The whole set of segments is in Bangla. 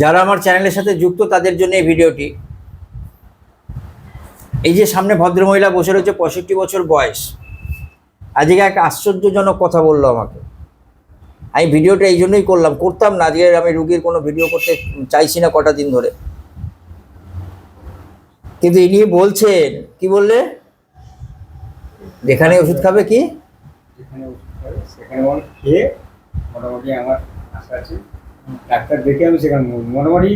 যারা আমার চ্যানেলের সাথে যুক্ত, তাদের জন্য এই ভিডিওটি। এই যে সামনে ভদ্রমহিলা বসে রয়েছে, পঁয়ষট্টি বছর বয়স। আজকে এক আশ্চর্যজনক কথা বলল আমাকে। আমি ভিডিওটা এই জন্যই করলাম, করতাম না, আজকে আমি রুগীর কোনো ভিডিও করতে চাইছি না কটা দিন ধরে। কিন্তু ইনি বলছেন, কি বললে? যেখানে ওষুধ খাবে কি? ডাক্তার দেখে আমি সেখানে মোটামুটি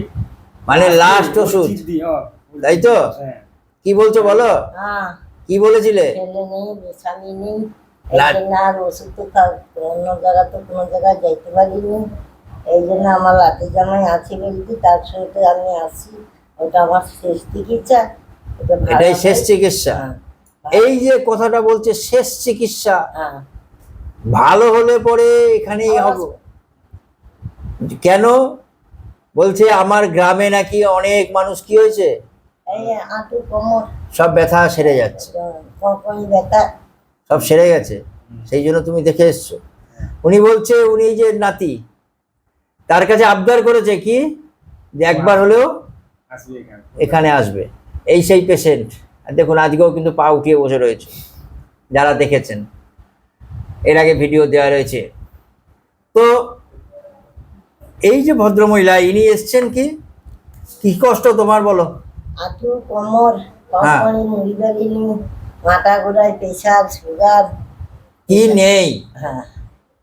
মানে লাস্ট ওষুধ? হ্যাঁ। তাই তো? হ্যাঁ। কি বলছো বলো? হ্যাঁ। কি বলেছিলে? ছেলে নেই স্বামী ওষুধ তো অন্য জায়গা তো কোনো জায়গায় যাইতে পারিনি। এই জন্য আমার লাঠি জামাই আছে বলতে তার সঙ্গে আমি আসি ওটা আমার শেষ চিকিৎসা। ভালো এটাই শেষ চিকিৎসা? হ্যাঁ, এই যে কথাটা বলছে শেষ চিকিৎসা। হ্যাঁ। ভালো হলে পরে এখানেই হব। কেন? বলছে আমার গ্রামে নাকি অনেক মানুষ কি হয়েছে? সব ব্যথা সেরে যাচ্ছে। সব সেরে গেছে। সেই জন্য তুমি দেখে এসছো। উনি বলছে উনি যে নাতি তার কাছে আবদার করেছে কি? যে একবার হলেও এখানে আসবে। এই সেই পেশেন্ট দেখুন আজকেও কিন্তু পা উঠিয়ে বসে রয়েছে। যারা দেখেছেন। এর আগে ভিডিও দেওয়া রয়েছে। তো এই যে ভদ্রমহিলা ইনি এসছেন কি? কি কষ্ট তোমার বলো? আঁটু কোমর হ্যাঁ। কঙ্কনি মাথা ঘোরায় প্রেশার সুগার কি নেই? হ্যাঁ।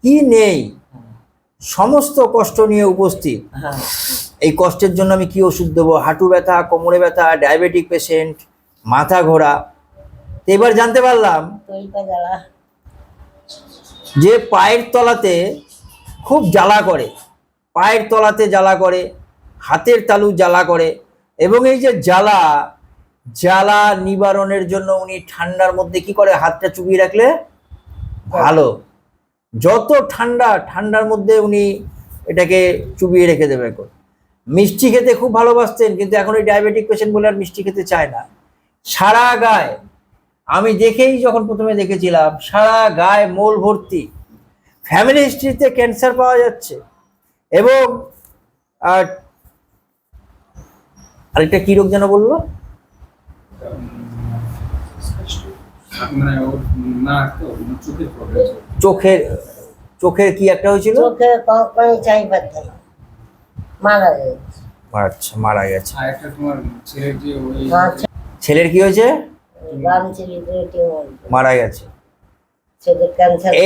কি নেই? সমস্ত কষ্ট নিয়ে উপস্থিত। হ্যাঁ। এই কষ্টের জন্য আমি কি ওষুধ দেবো? হাঁটু ব্যথা কোমরে ব্যথা ডায়াবেটিক পেশেন্ট মাথা ঘোরা। এবার জানতে পারলাম যে পায়ের তলাতে খুব জ্বালা করে। পায়ের তলাতে জ্বালা করে, হাতের তালু জ্বালা করে এবং এই যে জ্বালা জ্বালা নিবারণের জন্য উনি ঠান্ডার মধ্যে কি করে হাতটা চুপিয়ে রাখলে? ভালো। যত ঠান্ডা, ঠান্ডার মধ্যে উনি এটাকে চুবিয়ে রেখে দেবে এখন। মিষ্টি খেতে খুব ভালোবাসতেন, কিন্তু এখন ওই ডায়াবেটিক পেশেন্ট বলে আর মিষ্টি খেতে চায় না। সারা গায়ে। আমি দেখেই যখন প্রথমে দেখেছিলাম, সারা গায়ে মোল ভর্তি। ফ্যামিলি হিস্ট্রিতে ক্যান্সার পাওয়া যাচ্ছে। এবং আর আরেকটা কি রোগ যেন বলল? মানে চোখের চোখের চোখের কি একটা হয়েছিল? মারা গেছে। আচ্ছা মারা গেছে। আর একটা তোমার ছেলের আচ্ছা ছেলের কি হয়েছে? মারা গেছে।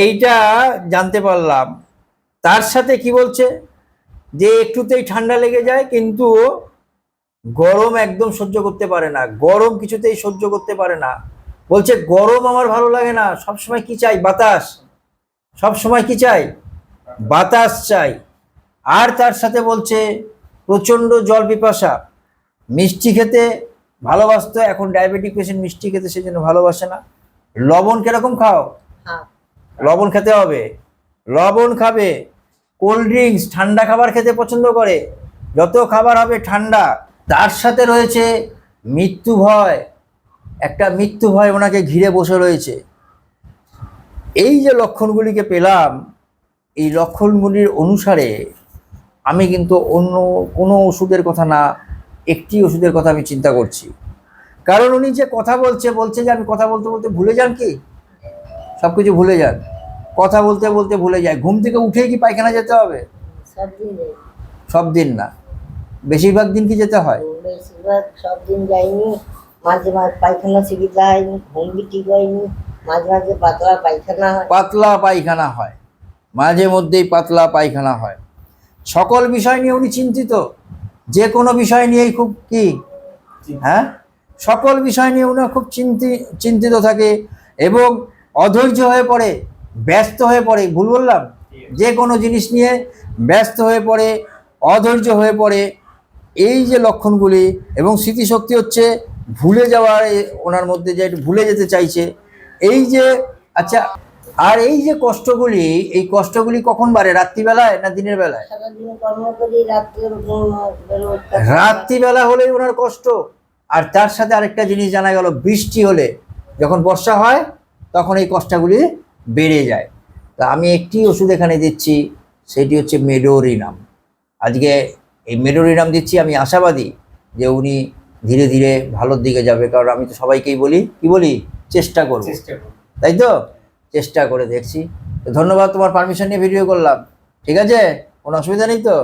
এইটা জানতে পারলাম। তার সাথে কি বলছে? যে একটুতেই ঠান্ডা লেগে যায় কিন্তু গরম একদম সহ্য করতে পারে না। গরম কিছুতেই সহ্য করতে পারে না। বলছে গরম আমার ভালো লাগে না। সব সময় কি চাই? বাতাস। সব সময় কি চাই? বাতাস চাই। আর তার সাথে বলছে প্রচণ্ড জল পিপাসা। মিষ্টি খেতে ভালোবাসত এখন ডায়াবেটিক পেশেন্ট মিষ্টি খেতে সেজন্য ভালোবাসে না। লবণ কীরকম খাও? হ্যাঁ। লবণ খেতে হবে। লবণ খাবে। কোল্ড ড্রিঙ্কস, ঠান্ডা খাবার খেতে পছন্দ করে। যত খাবার হবে ঠান্ডা, তার সাথে রয়েছে মৃত্যু ভয়। একটা মৃত্যু ভয় ওনাকে ঘিরে বসে রয়েছে। এই যে লক্ষণগুলিকে পেলাম, এই লক্ষণগুলির অনুসারে আমি কিন্তু অন্য কোনো ওষুধের কথা না, একটি ওষুধের কথা আমি চিন্তা করছি। কারণ উনি যে কথা বলছে বলছে যে আমি কথা বলতে বলতে ভুলে যান কি? সব কিছু ভুলে যান। কথা বলতে বলতে ভুলে যায়। ঘুম থেকে উঠেই কি পায়খানা যেতে হবে? সব দিন যাই। সব দিন না। বেশিরভাগ দিন কি যেতে হয়? বেশিরভাগ সব দিন যাইনি। মাঝে মাঝে পায়খানা সুবিধা হয়নি ঘুম ঠিক হয়নি। মাঝে মাঝে পাতলা পায়খানা হয়। পাতলা পায়খানা হয়। মাঝে মধ্যেই পাতলা পায়খানা হয়। সকল বিষয় নিয়ে উনি চিন্তিত। যে কোনো বিষয় নিয়েই খুব কি? হ্যাঁ? সকল বিষয় নিয়ে উনি খুব চিন্তি চিন্তিত থাকে এবং অধৈর্য হয়ে পড়ে। ব্যস্ত হয়ে পড়ে ভুল বললাম? যে কোনো জিনিস নিয়ে ব্যস্ত হয়ে পড়ে অধৈর্য হয়ে পড়ে এই যে লক্ষণগুলি এবং স্মৃতিশক্তি হচ্ছে ভুলে যাওয়ার ওনার মধ্যে যে একটু ভুলে যেতে চাইছে এই যে আচ্ছা আর এই যে কষ্টগুলি এই কষ্টগুলি কখন বাড়ে? রাত্রিবেলায় না দিনের বেলায়? রাত্রিবেলা হলেই ওনার কষ্ট। আর তার সাথে আরেকটা জিনিস জানা গেল বৃষ্টি হলে যখন বর্ষা হয় তখন এই কষ্টগুলি বেড়ে যায়। তা আমি একটি ওষুধ এখানে দিচ্ছি সেটি হচ্ছে মেডোরিনাম। আজকে এই মেডোরিনাম দিচ্ছি আমি আশাবাদী যে উনি ধীরে ধীরে ভালোর দিকে যাবে কারণ আমি তো সবাইকেই বলি কি বলি? চেষ্টা করব। তাই তো? চেষ্টা করে দেখছি। তো ধন্যবাদ তোমার পারমিশন নিয়ে ভিডিও করলাম। ঠিক আছে? কোনো অসুবিধা নেই তো।